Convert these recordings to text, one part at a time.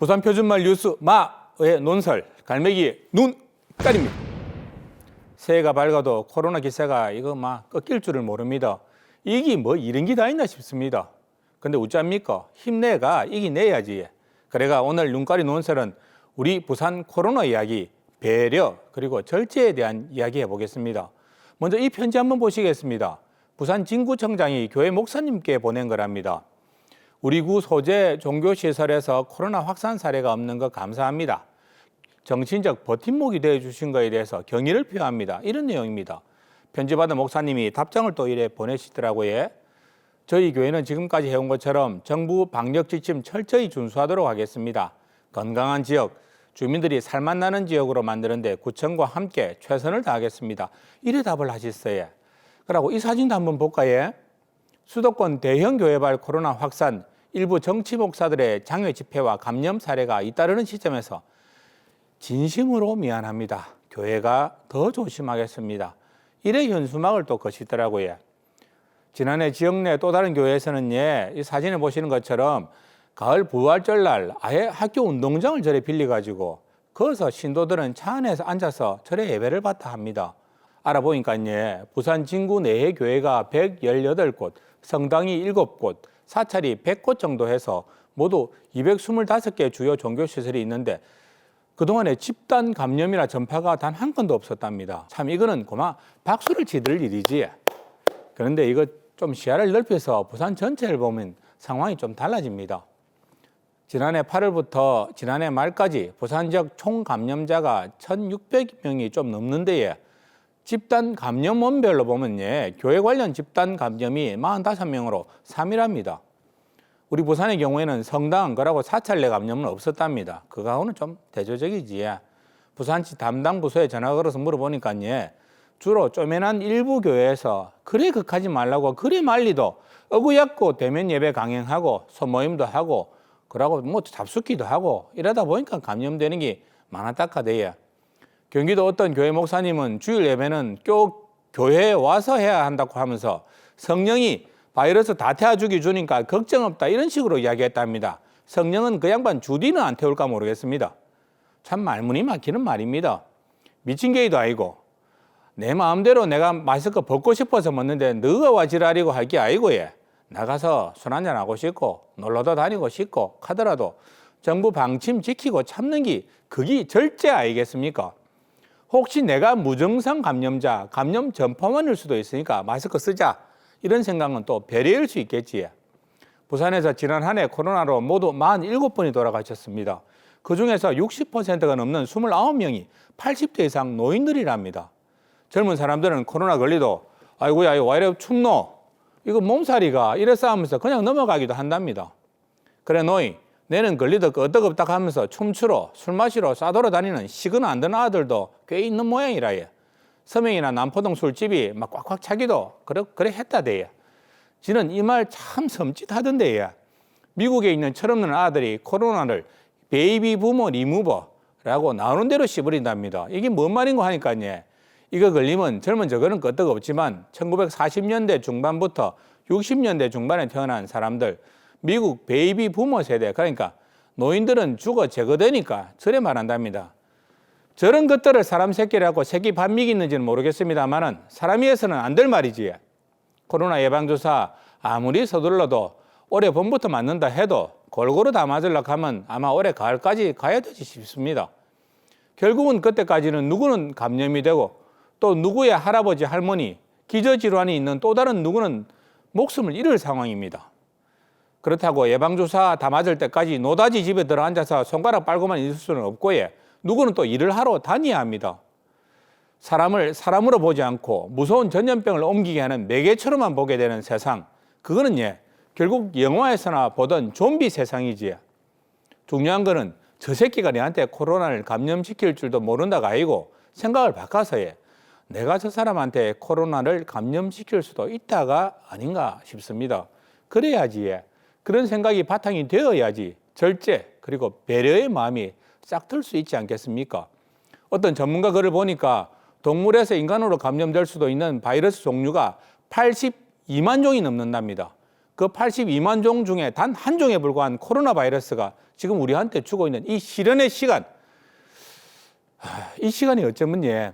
부산 표준말 뉴스 마의 논설 갈매기의 눈깔입니다. 새해가 밝아도 코로나 기세가 이거 막 꺾일 줄을 모릅니다. 이기 뭐 이런 게 다 있나 싶습니다. 근데 어쩝니까? 힘내가 이기내야지. 그래가 오늘 눈깔이 논설은 우리 부산 코로나 이야기, 배려 그리고 절제에 대한 이야기 해보겠습니다. 먼저 이 편지 한번 보시겠습니다. 부산 진구청장이 교회 목사님께 보낸 거랍니다. 우리 구 소재 종교 시설에서 코로나 확산 사례가 없는 것 감사합니다. 정신적 버팀목이 되어 주신 것에 대해서 경의를 표합니다. 이런 내용입니다. 편지 받은 목사님이 답장을 또 이래 보내시더라고요. 저희 교회는 지금까지 해온 것처럼 정부 방역 지침 철저히 준수하도록 하겠습니다. 건강한 지역, 주민들이 살맛나는 지역으로 만드는데 구청과 함께 최선을 다하겠습니다. 이래 답을 하셨어요. 그리고 이 사진도 한번 볼까요? 수도권 대형 교회발 코로나 확산, 일부 정치 목사들의 장외 집회와 감염 사례가 잇따르는 시점에서 진심으로 미안합니다. 교회가 더 조심하겠습니다. 이래 현수막을 또 거시더라고요. 지난해 지역 내 또 다른 교회에서는 예, 이 사진을 보시는 것처럼 가을 부활절 날 아예 학교 운동장을 절에 빌려가지고 거기서 신도들은 차 안에서 앉아서 절에 예배를 받다 합니다. 알아보니까 예, 부산 진구 내의 교회가 118곳, 성당이 7곳, 사찰이 100곳 정도 해서 모두 225개 주요 종교 시설이 있는데 그동안에 집단 감염이나 전파가 단 한 건도 없었답니다. 참 이거는 고마 박수를 치들 일이지. 그런데 이거 좀 시야를 넓혀서 부산 전체를 보면 상황이 좀 달라집니다. 지난해 8월부터 지난해 말까지 부산 지역 총 감염자가 1,600명이 좀 넘는데요. 집단 감염 원별로 보면 예, 교회 관련 집단 감염이 45명으로 3위랍니다. 우리 부산의 경우에는 성당 그라고 사찰 내 감염은 없었답니다. 그 가운은 좀 대조적이지. 부산시 담당 부서에 전화 걸어서 물어보니까 예, 주로 쪼매난 일부 교회에서 그래 극하지 말라고 그래 말리도 어구약고 대면 예배 강행하고 소모임도 하고 그러고 뭐 잡숫기도 하고 이러다 보니까 감염되는 게 많았다카대요. 경기도 어떤 교회 목사님은 주일 예배는 꼭 교회에 와서 해야 한다고 하면서 성령이 바이러스 다 태워주기 주니까 걱정 없다 이런 식으로 이야기했답니다. 성령은 그 양반 주디는 안 태울까 모르겠습니다. 참 말문이 막히는 말입니다. 미친 게이도 아니고 내 마음대로 내가 마스크 벗고 싶어서 먹는데 너가 와 지랄이고 할 게 아니고 예. 나가서 술 한잔 하고 싶고 놀러도 다니고 싶고 하더라도 정부 방침 지키고 참는 게 그게 절제 아니겠습니까? 혹시 내가 무증상 감염자, 감염 전파원일 수도 있으니까 마스크 쓰자. 이런 생각은 또 배려일 수 있겠지. 부산에서 지난 한 해 코로나로 모두 47분이 돌아가셨습니다. 그 중에서 60%가 넘는 29명이 80대 이상 노인들이랍니다. 젊은 사람들은 코로나 걸리도 아이고야 왜 이래 춥노? 이거 몸살이가 이래 싸우면서 그냥 넘어가기도 한답니다. 그래 노이 내는 걸리도 끄떡끄떡 하면서 춤추러 술 마시러 싸돌아 다니는 시근 안 드는 아들도 꽤 있는 모양이라 예. 서명이나 남포동 술집이 막 꽉꽉 차기도 그래, 그래 했다대요. 지는 이 말 참 섬찟하던데 요 미국에 있는 철없는 아들이 코로나를 베이비 부모 리무버라고 나오는 대로 씹어린답니다. 이게 뭔 말인가 하니까 예. 이거 걸리면 젊은 저거는 끄떡 없지만 1940년대 중반부터 60년대 중반에 태어난 사람들 미국 베이비 부모 세대 그러니까 노인들은 죽어 제거되니까 저래 말한답니다. 저런 것들을 사람 새끼라고 새끼 반미기 있는지는 모르겠습니다만은 사람이어서는 안 될 말이지. 코로나 예방주사 아무리 서둘러도 올해 봄부터 맞는다 해도 골고루 다 맞으려고 하면 아마 올해 가을까지 가야 되지 싶습니다. 결국은 그때까지는 누구는 감염이 되고 또 누구의 할아버지 할머니 기저질환이 있는 또 다른 누구는 목숨을 잃을 상황입니다. 그렇다고 예방주사 다 맞을 때까지 노다지 집에 들어 앉아서 손가락 빨고만 있을 수는 없고 예. 누구는 또 일을 하러 다녀야 합니다. 사람을 사람으로 보지 않고 무서운 전염병을 옮기게 하는 매개처럼만 보게 되는 세상. 그거는 예, 결국 영화에서나 보던 좀비 세상이지. 중요한 거는 저 새끼가 내한테 코로나를 감염시킬 줄도 모른다가 아니고 생각을 바꿔서 예, 내가 저 사람한테 코로나를 감염시킬 수도 있다가 아닌가 싶습니다. 그래야지 예, 그런 생각이 바탕이 되어야지 절제 그리고 배려의 마음이 싹 틀 수 있지 않겠습니까? 어떤 전문가 글을 보니까 동물에서 인간으로 감염될 수도 있는 바이러스 종류가 82만 종이 넘는답니다. 그 82만 종 중에 단 한 종에 불과한 코로나 바이러스가 지금 우리한테 주고 있는 이 시련의 시간, 하, 이 시간이 어쩌면 예,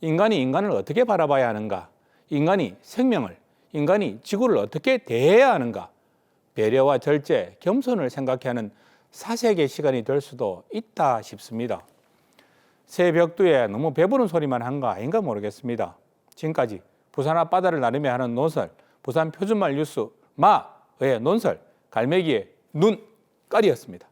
인간이 인간을 어떻게 바라봐야 하는가, 인간이 생명을, 인간이 지구를 어떻게 대해야 하는가, 배려와 절제, 겸손을 생각해 하는 사색의 시간이 될 수도 있다 싶습니다. 새벽두에 너무 배부른 소리만 한 거 아닌가 모르겠습니다. 지금까지 부산 앞바다를 나르며 하는 논설, 부산 표준말 뉴스 마의 논설, 갈매기의 눈깔이었습니다.